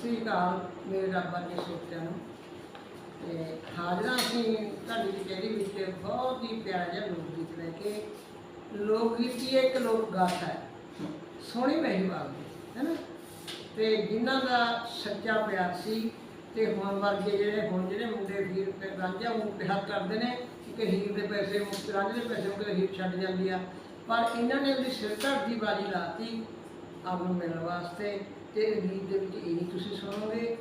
ਸ੍ਰੀ ਅਕਾਲ, ਮੇਰੇ ਰੱਬ ਵਰਗੇ ਸੋਚਿਆਂ ਨੂੰ। ਤੇ ਹਾਜ਼ਰਾਂ ਅਸੀਂ ਤੁਹਾਡੀ ਕਚਹਿਰੀ ਵਿੱਚ ਬਹੁਤ ਹੀ ਪਿਆਰਾ ਜਿਹਾ ਲੋਕ ਗੀਤ ਲੈ ਕੇ। ਲੋਕ ਗੀਤ ਹੀ ਇੱਕ ਲੋਕ ਗਾਥਾ ਹੈ। ਸੋਹਣੀ ਮਹੀਵਾਲ ਦੀ ਹੈ ਨਾ? ਤੇ ਜਿਨ੍ਹਾਂ ਦਾ ਸੱਚਾ ਪਿਆਰ ਸੀ, ਤੇ ਹੁਣ ਵਰਗੇ ਜਿਹੜੇ, ਹੁਣ ਜਿਹੜੇ ਮੁੰਡੇ ਵੀਰ ਤੇ ਰਾਂਝਾ ਨੂੰ ਪਿਆਰ ਕਰਦੇ ਨੇ ਕਿ ਹੀਰ ਦੇ ਪੈਸੇ ਮੁਕਤ ਰਾਂਝੇ ਦੇ ਪੈਸੇ ਮੁਕਤ ਹੀਰ ਛੱਡ ਜਾਂਦੀ ਆ। ਪਰ ਇਹਨਾਂ ਨੇ ਉਹਦੀ ਸਿਰ ਧੜ ਦੀ ਬਾਜੀ ਲਾਤੀ, ਆਪ ਨੂੰ ਮਿਲਣ ਵਾਸਤੇ। ਤੇ ਇਹ ਗੀਤ ਦੇ ਵਿੱਚ ਇਹੀ ਤੁਸੀਂ ਸੁਣੋਗੇ।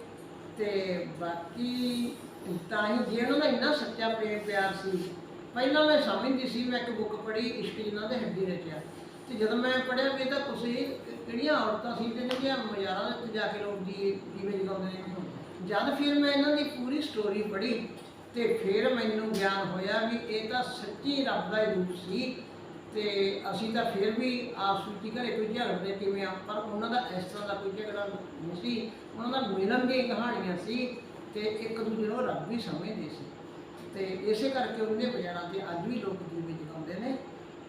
ਤੇ ਬਾਕੀ ਤਾਂ ਹੀ ਜੇ ਉਹਨਾਂ ਦਾ ਇੰਨਾ ਸੱਚਾ ਪ੍ਰੇਮ ਪਿਆਰ ਸੀ, ਪਹਿਲਾਂ ਮੈਂ ਸਮਝਦੀ ਸੀ, ਮੈਂ ਇੱਕ ਬੁੱਕ ਪੜ੍ਹੀ, ਇਸ਼ਕ ਜਿਨ੍ਹਾਂ ਦੇ ਹੱਡੀ ਰਚਿਆ। ਤੇ ਜਦੋਂ ਮੈਂ ਪੜ੍ਹਿਆ ਵੀ ਇਹ ਤਾਂ ਤੁਸੀਂ ਕਿਹੜੀਆਂ ਔਰਤਾਂ ਸੀ ਤੇ ਜਿਹੜੀਆਂ ਮਜ਼ਾਰਾਂ ਦੇ ਉੱਤੇ ਜਾ ਕੇ ਲੋਕ ਦੀ ਜਿਵੇਂ ਜਗਾਉਂਦੇ ਨੇ ਜਦ ਫਿਰ ਮੈਂ ਇਹਨਾਂ ਦੀ ਪੂਰੀ ਸਟੋਰੀ ਪੜ੍ਹੀ ਤੇ ਫਿਰ ਮੈਨੂੰ ਗਿਆਨ ਹੋਇਆ ਵੀ ਇਹ ਤਾਂ ਸੱਚੀ ਰੱਬ ਦਾ ਹੀ ਰੂਪ ਸੀ। ਤੇ ਅਸੀਂ ਤਾਂ ਫਿਰ ਵੀ ਆਪਸ ਵਿੱਚ ਹੀ ਘਰੇ ਕੋਈ ਝਗੜਦੇ ਕਿਵੇਂ ਆ। ਪਰ ਉਹਨਾਂ ਦਾ ਇਸ ਤਰ੍ਹਾਂ ਦਾ ਕੋਈ ਝਗੜਾ ਨਹੀਂ ਸੀ। ਉਹਨਾਂ ਦਾ ਮਿਲਣ ਦੀਆਂ ਕਹਾਣੀਆਂ ਸੀ ਤੇ ਇੱਕ ਦੂਜੇ ਨੂੰ ਰੱਬ ਵੀ ਸਮਝਦੇ ਸੀ। ਤੇ ਇਸੇ ਕਰਕੇ ਉਹਨਾਂ ਉਹਦੇ ਬਜ਼ਾਰਾਂ ਤੇ ਅੱਜ ਵੀ ਲੋਕ ਦੀਵੇ ਜਗਾਉਂਦੇ ਨੇ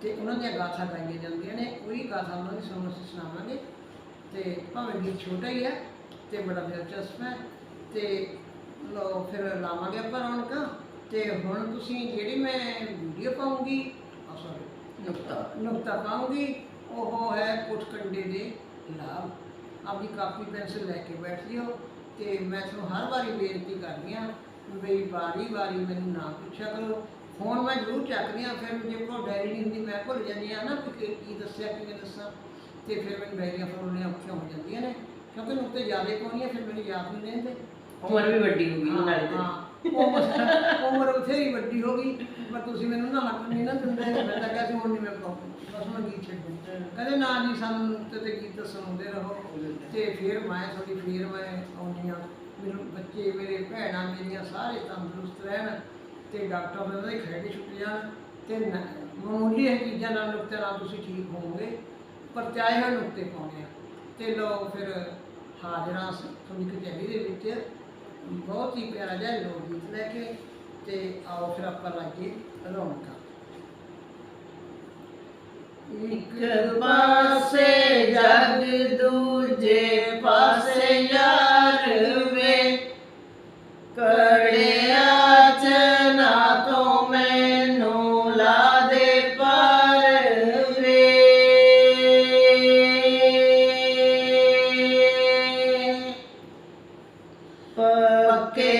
ਤੇ ਉਹਨਾਂ ਦੀਆਂ ਗਾਥਾ ਗਾਈਆਂ ਜਾਂਦੀਆਂ ਨੇ। ਉਹੀ ਗਾਥਾ ਉਹਨਾਂ ਦੀ ਸਾਨੂੰ ਅਸੀਂ ਸੁਣਾਵਾਂਗੇ। ਤੇ ਭਾਵੇਂ ਗੀਤ ਛੋਟਾ ਹੀ ਹੈ ਤੇ ਬੜਾ ਦਿਲਚਸਪ ਹੈ। ਤੇ ਲੋ ਫਿਰ ਲਾਵਾਂਗੇ ਆਪਾਂ ਰੌਣਕਾਂ। ਤੇ ਹੁਣ ਤੁਸੀਂ ਜਿਹੜੀ ਮੈਂ ਵੀਡੀਓ ਪਾਉਂਗੀ ਨੁਕਤਾ ਨੁਕਤਾ ਪਾਉਂਗੀ ਉਹ ਹੈ ਕੁਟਕੰਡੇ ਦੇ ਲਾਭ। ਆਪਣੀ ਕਾਪੀ ਪੈਨਸਲ ਲੈ ਕੇ ਬੈਠ ਜਿਓ ਤੇ ਮੈਂ ਤੁਹਾਨੂੰ ਹਰ ਵਾਰੀ ਬੇਨਤੀ ਕਰਦੀ ਹਾਂ ਵੀ ਵਾਰੀ ਵਾਰੀ ਮੈਨੂੰ ਨਾ ਪੁੱਛਿਆ ਕਰੋ। ਫੋਨ ਮੈਂ ਜ਼ਰੂਰ ਚੱਕਦੀ ਹਾਂ ਫਿਰ ਜੇ ਕੋਲ ਡਾਇਰੀ ਨਹੀਂ ਹੁੰਦੀ ਮੈਂ ਭੁੱਲ ਜਾਂਦੀ ਹਾਂ ਨਾ ਕਿ ਕੀ- ਕੀ ਦੱਸਿਆ ਕਿਵੇਂ ਦੱਸਾਂ। ਤੇ ਫਿਰ ਮੈਨੂੰ ਡਾਇਰੀਆਂ ਫਰੋਲਣੀਆਂ ਔਖੀਆਂ ਹੋ ਜਾਂਦੀਆਂ ਨੇ ਕਿਉਂਕਿ ਨੁਕਤੇ ਜ਼ਿਆਦਾ ਪਾਉਣੀਆਂ ਫਿਰ ਮੈਨੂੰ ਯਾਦ ਨਹੀਂ ਰਹਿੰਦੇ। ਉਮਰ ਵੀ ਵੱਡੀ ਹੋ ਗਈ ਨਾਲੇ ਤੇ। ਹਾਂ। ਉਮਰ ਉਮਰ ਬਥੇਰੀ ਵੱਡੀ ਹੋ ਗਈ ਪਰ ਤੁਸੀਂ ਮੈਨੂੰ ਨਾ ਹੱਕ ਨਹੀਂ ਨਾ ਦਿੰਦੇ, ਮੈਂ ਤਾਂ ਕਿਹਾ ਸੀ ਹੁਣ ਨਹੀਂ ਮੈਂ ਪਾਉਂਦਾ ਬਸ ਮੈਂ ਗੀਤ ਛੱਡੂ। ਕਹਿੰਦੇ ਨਾ ਜੀ, ਸਾਨੂੰ ਤੇ ਤੇ ਗੀਤ ਸੁਣਾਉਂਦੇ ਰਹੋ। ਤੇ ਫਿਰ ਮੈਂ ਤੁਹਾਡੀ, ਫਿਰ ਮੈਂ ਆਉਂਦੀਆਂ ਮੈਨੂੰ ਬੱਚੇ, ਮੇਰੇ ਭੈਣਾਂ ਮੇਰੀਆਂ ਸਾਰੇ ਤੰਦਰੁਸਤ ਰਹਿਣ ਤੇ ਡਾਕਟਰ ਉਹਨਾਂ ਦੇ ਖੜੇ ਛੁੱਟ ਜਾਣ। ਤੇ ਨ- ਮਾਮੂਲੀ ਇਹ ਚੀਜ਼ਾਂ ਨਾਲ ਨੁਕਤੇ ਨਾਲ ਤੁਸੀਂ ਠੀਕ ਹੋਵੋਗੇ ਪਰ ਚਾਹੇ ਹੋਏ ਨੁਕਤੇ ਪਾਉਣੇ ਆ। ਤੇ ਲੋਕ ਫਿਰ ਹਾਜ਼ਰਾਂ ਸ- ਤੁਹਾਡੀ ਕਚਹਿਰੀ ਦੇ ਵਿੱਚ। ਬਹੁਤ ਹੀ ਪਿਆਰਾ ਜਿਹਾ ਲੋਕ ਗੀਤ ਲੈ ਕੇ ਤੇ ਆਓ ਫਿਰ ਆਪਾਂ ਲਾਗੇ ਰੌਣਕਾਂ। ਇੱਕ ਪਾਸੇ ਜਗ ਦੂਜੇ ਪਾਸੇ ਯਾਰ ಪಕ್ಕೆ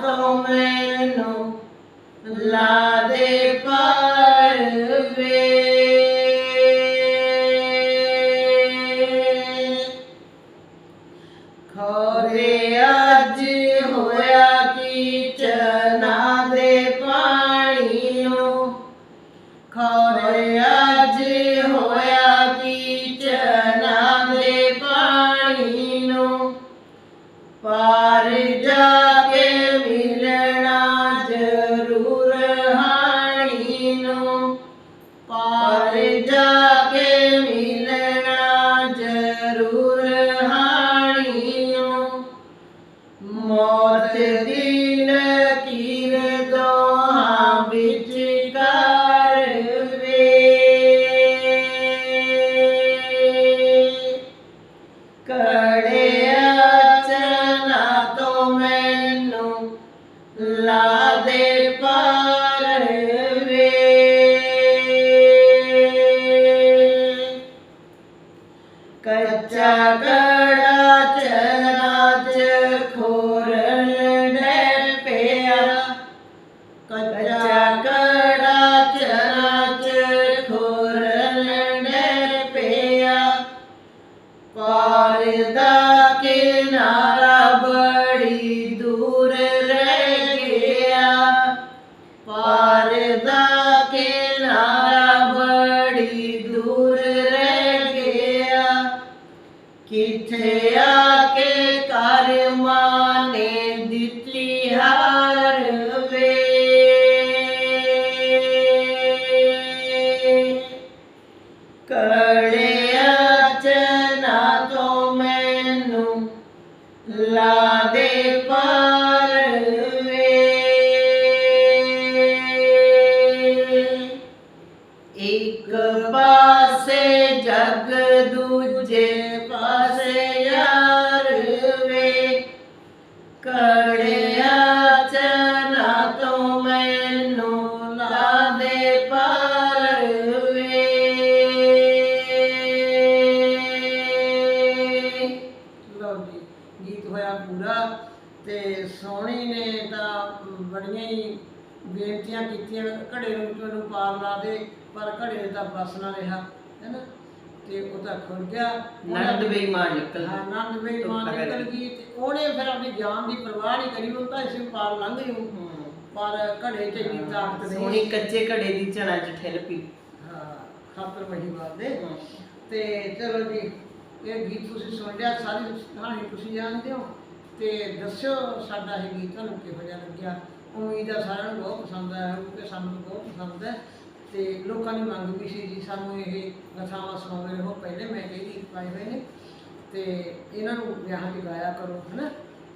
ਚਨਾ ਤੋਂ ਕੜਿਆ ਪਾਰ ਦਾ ਕਿਨਾਰਾ ਬੜੀ ਦੂਰ ਰਹਿ ਗਿਆ ਕਿੱਥੇ ਆ ਕੇ ਕਰਮਾਂ ਨੇ ਦਿੱਤੀ ਹਾਰ ਵੇ ਕੜਿਆ ਦੂਜੇ ਪਾਸੇ ਯਾਰ ਵੇ ਕੜਿਆ ਚਨਾ ਤੋਂ ਮੈਨੂੰ ਲਾ ਦੇ ਪਾਰ ਵੇ ਲਓ ਜੀ, ਗੀਤ ਹੋਇਆ ਪੂਰਾ ਤੇ ਸੋਹਣੀ ਨੇ ਤਾਂ ਬੜੀਆਂ ਹੀ ਬੇਨਤੀਆਂ ਕੀਤੀਆਂ, ਘੜੇ ਨੂੰ ਤੁਹਾਨੂੰ ਪਾਰ ਲਾ ਦੇ, ਪਰ ਘੜੇ ਦਾ ਬਸ ਨਾ ਰਿਹਾ ਹੈਨਾ ਤੇ ਉਹ ਤਾਂ ਖੁੱਲ ਗਿਆ ਨੰਦ ਬੇਈਮਾਨ ਨਿਕਲ ਹਾਂ ਨੰਦ ਬਈ ਮਾਂ ਧੋਖਾ ਨਿਕਲ ਗਈ ਤੇ ਉਹਨੇ ਫਿਰ ਆਪਣੀ ਜਾਨ ਦੀ ਪਰਵਾਹ ਨਹੀਂ ਕਰੀ ਉਹ ਤਾਂ ਇਸੇ ਪਾਰ ਲੰਘ ਗਈ। ਪਰ ਘੜੇ ਚ ਇੰਨੀ ਤਾਕਤ ਸੋਹਣੀ ਨਹੀਂ ਕੱਚੇ ਘੜੇ ਦੀ ਚਣਾ ਚ ਠਿਲ ਪਈ। ਹਾਂ ਖਾਤਰ ਵਹੀ ਵਾਦੇ ਤੇ ਚਲੋ ਜੀ ਇਹ ਗੀਤ ਤੁਸੀਂ ਸੁਣ ਲਿਆ ਸਾਰੀ ਕਹਾਣੀ ਤੁਸੀਂ ਜਾਣਦੇ ਹੋ। ਤੇ ਦੱਸਿਓ ਸਾਡਾ ਇਹ ਗੀਤ ਤੁਹਾਨੂੰ ਕਿਹੋ ਜਿਹਾ ਲੱਗਿਆ। ਉਮੀਦ ਹੈ ਸਾਰਿਆਂ ਨੂੰ ਬਹੁਤ ਪਸੰਦ ਆਇਆ ਕਿਉਂਕਿ ਸਾਨੂੰ ਬਹੁਤ ਪਸੰਦ ਹੈ। ਤੇ ਲੋਕਾਂ ਦੀ ਮੰਗ ਵੀ ਸੀ ਜੀ ਸਾਨੂੰ ਇਹ ਗਥਾਵਾਂ ਸੁਣਾਉਂਦੇ ਰਹੋ। ਪਹਿਲੇ ਮੈਂ ਗੀਤ ਪਾਏ ਹੋਏ ਨੇ ਤੇ ਇਹਨਾਂ ਨੂੰ ਵਿਆਹਾਂ 'ਚ ਗਾਇਆ ਕਰੋ ਹਨਾ?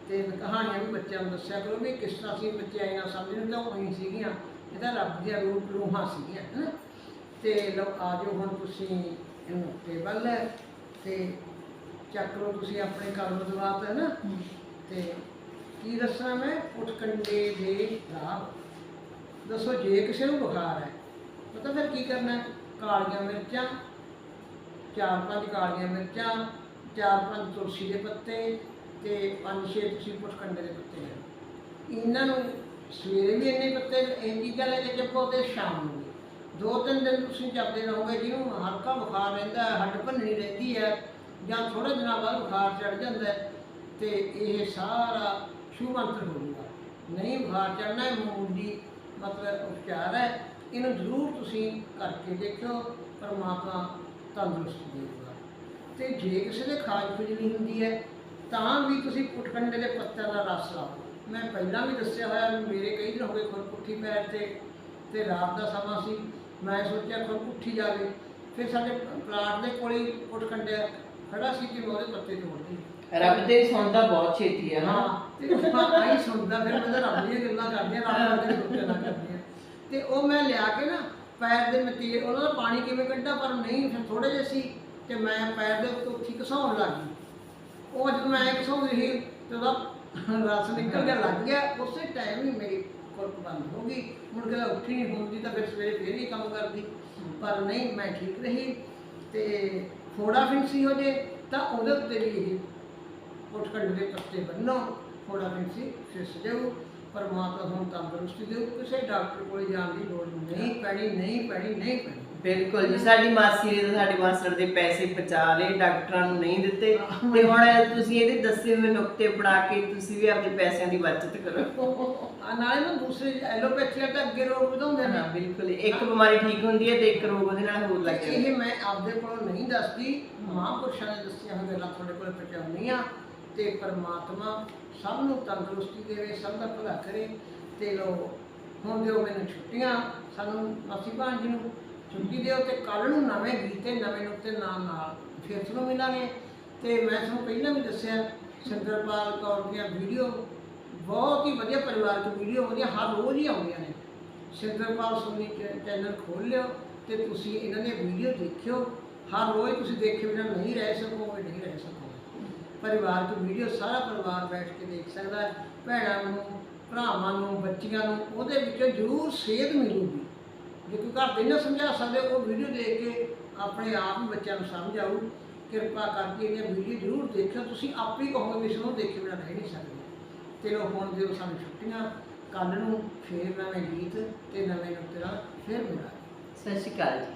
ਤੇ ਕਹਾਣੀਆਂ ਵੀ ਬੱਚਿਆਂ ਨੂੰ ਦੱਸਿਆ ਕਰੋ ਵੀ ਕਿਸ ਤਰ੍ਹਾਂ ਸੀ ਬੱਚੇ ਆਏ ਨਾ ਸਮਝਣ ਤਾਂ ਉਹੀ ਸੀਗੀਆਂ। ਇਹ ਤਾਂ ਰੱਬ ਦੀਆਂ ਰੂਪ ਰੂਹਾਂ ਸੀਗੀਆਂ ਹਨਾ? ਤੇ ਲਓ ਆ ਜਾਓ ਹੁਣ ਤੁਸੀਂ ਇਹਨੂੰ ਟੇਬਲ ਹੈ ਤੇ ਚੱਕ ਲਓ ਤੁਸੀਂ ਆਪਣੇ ਕੰਮ ਦਵਾਤ ਹੈ। ਨਾ ਤੇ ਕੀ ਦੱਸਾਂ ਮੈਂ? ਉਟਕੰਡੇ ਦੇ ਰਾਹ। ਦੱਸੋ ਜੇ ਕਿਸੇ ਨੂੰ ਬੁਖਾਰ ਹੈ ਪਤਾ ਫਿਰ ਕੀ ਕਰਨਾ? ਕਾਲੀਆਂ ਮਿਰਚਾਂ, ਚਾਰ ਪੰਜ ਕਾਲੀਆਂ ਮਿਰਚਾਂ, ਚਾਰ ਪੰਜ ਤੁਲਸੀ ਦੇ ਪੱਤੇ ਤੇ ਪੰਜ ਛੇ ਤੁਸੀਂ ਪੁਸ਼ਕੰਡੇ ਦੇ ਪੱਤੇ ਲੈ ਇਹਨਾਂ ਨੂੰ ਸਵੇਰੇ ਵੀ ਇੰਨੇ ਪੱਤੇ ਇੰਨੀ ਗੱਲ ਲੈ ਕੇ ਜਪੋ ਤੇ ਸ਼ਾਮ ਨੂੰ ਵੀ। ਦੋ ਤਿੰਨ ਦਿਨ ਤੁਸੀਂ ਜਪਦੇ ਰਹੋਗੇ, ਜਿਹਨੂੰ ਹਲਕਾ ਬੁਖਾਰ ਰਹਿੰਦਾ ਹੈ ਹੱਡ ਭੰਨਣੀ ਰਹਿੰਦੀ ਹੈ ਜਾਂ ਥੋੜੇ ਦਿਨਾਂ ਬਾਅਦ ਬੁਖਾਰ ਚੜ ਜਾਂਦਾ ਹੈ, ਤੇ ਇਹ ਸਾਰਾ ਸ਼ੂ ਮੰਤਰ ਹੋਊਗਾ ਨਹੀਂ ਬੁਖਾਰ ਚੜਨਾ ਹੈ ਮਾਮੂਲੀ ਮਤਲਬ ਉਪਚਾਰ ਹੈ ਇਹਨੂੰ ਜ਼ਰੂਰ ਤੁਸੀਂ ਕਰਕੇ ਦੇਖਿਓ ਪਰਮਾਤਮਾ ਤੰਦਰੁਸਤੀ ਦੇਵੇਗਾ। ਤੇ ਜੇ ਕਿਸੇ ਦੇ ਖਾਜ ਖੁਜਲੀ ਹੁੰਦੀ ਹੈ ਤਾਂ ਵੀ ਤੁਸੀਂ ਪੁਟਕੰਡੇ ਦੇ ਪੱਤਿਆਂ ਦਾ ਰਸ ਲਾਓ। ਮੈਂ ਪਹਿਲਾਂ ਵੀ ਦੱਸਿਆ ਹੋਇਆ ਮੇਰੇ ਕਈ ਦਿਨ ਹੋ ਗਏ ਖੁਰਪੁੱਠੀ ਪੈਰ ਤੇ ਤੇ ਰਾਤ ਦਾ ਸਮਾਂ ਸੀ। ਮੈਂ ਸੋਚਿਆ ਖੁਰਪੁੱਠੀ ਜਾਵੇ। ਫਿਰ ਸਾਡੇ ਪਲਾਟ ਦੇ ਕੋਲ ਹੀ ਪੁਟਕੰਡੇ ਖੜਾ ਸੀ ਕਿ ਮੈਂ ਉਹਦੇ ਪੱਤੇ ਤੋੜਦੀ। ਰੱਬ ਦੇ ਸੁਣਦਾ ਬਹੁਤ ਛੇਤੀ ਹੈ ਨਾ। ਹਾਂ ਤੇ ਉਹ ਆਈ ਸੁਣਦਾ ਫਿਰ ਮੈਂ ਤਾਂ ਰੱਬ ਦੀਆਂ ਗੱਲਾਂ ਕਰਦੀਆਂ ਰੱਬ ਦੇ ਨਾ ਕਰਦੀਆਂ ਤੇ ਉਹ ਮੈਂ ਲਿਆ ਕੇ ਨਾ ਪੈਰ ਦੇ ਮਤੀਰ ਉਹਨਾਂ ਦਾ ਪਾਣੀ ਕਿਵੇਂ ਕੱਢਾ ਪਰ ਨਹੀਂ, ਫਿਰ ਥੋੜੇ ਜਿਹੇ ਸੀ ਤੇ ਮੈਂ ਪੈਰ ਦੇ ਉੱਤੇ ਉੱਠੀ ਘਸਾਉਣ ਲੱਗ ਗਈ। ਉਹ ਜਦ ਮੈਂ ਘਸਾਉਂਦੀ ਸੀ ਤੇ ਉਹਦਾ ਰਸ ਨਿਕਲ ਗਿਆ ਲੱਗ ਗਿਆ। ਉਸੇ ਟਾਈਮ ਹੀ ਮੇਰੀ ਕੁਰਕ ਬੰਦ ਹੋ ਗਈ। ਮੁੜ ਕੇ ਉੱਠੀ ਨਹੀਂ ਹੁੰਦੀ ਤਾਂ ਫਿਰ ਸਵੇਰੇ ਫੇਰ ਹੀ ਕੰਮ ਕਰਦੀ। ਪਰ ਨਹੀਂ, ਮੈਂ ਠੀਕ ਰਹੀ ਤੇ ਫੋੜਾ ਫਿੰਸੀ ਹੋ ਜੇ, ਤਾਂ ਉਹਦੇ ਉੱਤੇ ਵੀ ਇਹ ਪੁਟਕੰਡ ਦੇ ਪੱਤੇ ਬੰਨੋ ਥੋੜਾ ਫਿੰਸੀ ਫਿਰ ਸਜਾਓ। ਪਰਮਾਤਮਾ ਤੁਹਾਨੂੰ ਤੰਦਰੁਸਤੀ ਦੇਊ ਕਿਸੇ ਡਾਕਟਰ ਕੋਲ ਜਾਣ ਦੀ ਲੋੜ ਨਹੀਂ ਪੈਣੀ ਨਹੀਂ ਪੈਣੀ ਨਹੀਂ ਪੈਣੀ। ਬਿਲਕੁਲ ਜੀ ਸਾਡੀ ਮਾਸੀ ਨੇ ਤਾਂ ਸਾਡੇ ਮਾਸਟਰ ਦੇ ਪੈਸੇ ਬਚਾ ਲਏ ਡਾਕਟਰਾਂ ਨੂੰ ਨਹੀਂ ਦਿੱਤੇ। ਤੇ ਹੁਣ ਤੁਸੀਂ ਇਹਦੇ ਦੱਸੇ ਹੋਏ ਨੁਕਤੇ ਬਣਾ ਕੇ ਤੁਸੀਂ ਵੀ ਆਪਣੇ ਪੈਸਿਆਂ ਦੀ ਬਚਤ ਕਰੋ। ਆ ਨਾਲੇ ਨਾ ਦੂਸਰੇ ਐਲੋਪੈਥੀ ਤਾਂ ਅੱਗੇ ਰੋਗ ਵਧਾਉਂਦੇ ਨੇ। ਬਿਲਕੁਲ ਇੱਕ ਬਿਮਾਰੀ ਠੀਕ ਹੁੰਦੀ ਹੈ ਤੇ ਇੱਕ ਰੋਗ ਉਹਦੇ ਨਾਲ ਹੋਰ ਲੱਗ ਜਾਂਦਾ। ਇਹ ਮੈਂ ਆਪਦੇ ਕੋਲੋਂ ਨਹੀਂ ਦੱਸਦੀ ਮਹਾਂਪੁਰਸ਼ਾਂ ਨੇ ਦੱਸੀਆਂ ਗੱਲਾਂ ਤੁਹਾਡੇ ਕੋਲ ਪਹੁੰਚਾਉਣੀ ਆ ਤੇ ਪਰਮਾਤਮਾ ਸਭ ਨੂੰ ਤੰਦਰੁਸਤੀ ਦੇਵੇ, ਸਭ ਦਾ ਭਲਾ ਕਰੇ ਤੇ ਲੋ ਹੁਣ ਦਿਓ ਮੈਨੂੰ ਛੁੱਟੀਆਂ, ਸਾਨੂੰ ਮਾਸੀ ਭਾਣ ਜੀ ਨੂੰ ਛੁੱਟੀ ਦਿਓ ਤੇ ਕੱਲ ਨੂੰ ਨਵੇਂ ਗੀਤੇ ਨਵੇਂ ਨੁਕਤੇ ਨਾਮ ਨਾਲ ਫਿਰ ਤੁਹਾਨੂੰ ਮਿਲਾਂਗੇ ਤੇ ਮੈਂ ਤੁਹਾਨੂੰ ਪਹਿਲਾਂ ਵੀ ਦੱਸਿਆ ਸਿੰਦਰਪਾਲ ਕੌਰ ਦੀਆਂ ਵੀਡੀਓ, ਬਹੁਤ ਹੀ ਵਧੀਆ ਪਰਿਵਾਰ ਪਰਿਵਾਰਕ ਵੀਡੀਓ ਵਧੀਆ, ਹਰ ਰੋਜ਼ ਹੀ ਆਉਂਦੀਆਂ ਨੇ। ਸਿੰਦਰਪਾਲ ਸੋਨੀ ਚੈ- ਚੈਨਲ ਖੋਲ ਲਿਓ ਤੇ ਤੁਸੀਂ ਇਹਨਾਂ ਦੀਆਂ ਵੀਡੀਓ ਦੇਖਿਓ। ਹਰ ਰੋਜ਼ ਤੁਸੀਂ ਦੇਖੇ ਬਿਨਾਂ ਨਹੀਂ ਰਹਿ ਸਕੋਗੇ ਨਹੀਂ ਰਹਿ ਸਕੋਗੇ ਪਰਿਵਾਰ ਦੀ ਵੀਡੀਓ ਸਾਰਾ ਪਰਿਵਾਰ ਬੈਠ ਕੇ ਦੇਖ ਸਕਦਾ ਹੈ। ਭੈਣਾਂ ਨੂੰ ਭਰਾਵਾਂ ਨੂੰ ਬੱਚੀਆਂ ਨੂੰ ਉਹਦੇ ਵਿੱਚੋਂ ਜ਼ਰੂਰ ਸੇਧ ਮਿਲੂਗੀ। ਜੇ ਕੋਈ ਘਰ ਦੇ ਨਾ ਸਮਝਾ ਸਕਦੇ ਉਹ ਵੀਡੀਓ ਦੇਖ ਕੇ ਆਪਣੇ ਆਪ ਹੀ ਬੱਚਿਆਂ ਨੂੰ ਸਮਝ ਆਊ। ਕਿਰਪਾ ਕਰਕੇ ਇਹ ਵੀਡੀਓ ਜ਼ਰੂਰ ਦੇਖਿਓ। ਤੁਸੀਂ ਆਪੇ ਹੀ ਕਹੋਗੇ ਵੀ ਇਸ ਨੂੰ ਦੇਖੇ ਬਿਨਾਂ ਰਹਿ ਨਹੀਂ ਸਕਦੇ। ਤੇ ਲੋ ਹੁਣ ਦਿਓ ਸਾਨੂੰ ਛੁੱਟੀਆਂ ਕੱਲ ਨੂੰ ਫੇਰ ਨਵੇਂ ਗੀਤ ਤੇ ਨਵੇਂ ਨੁਕਤੇ ਨਾਲ ਫੇਰ ਮਿਲਾਂਗੇ। ਸਤਿ ਸ਼੍ਰੀ ਅਕਾਲ ਜੀ।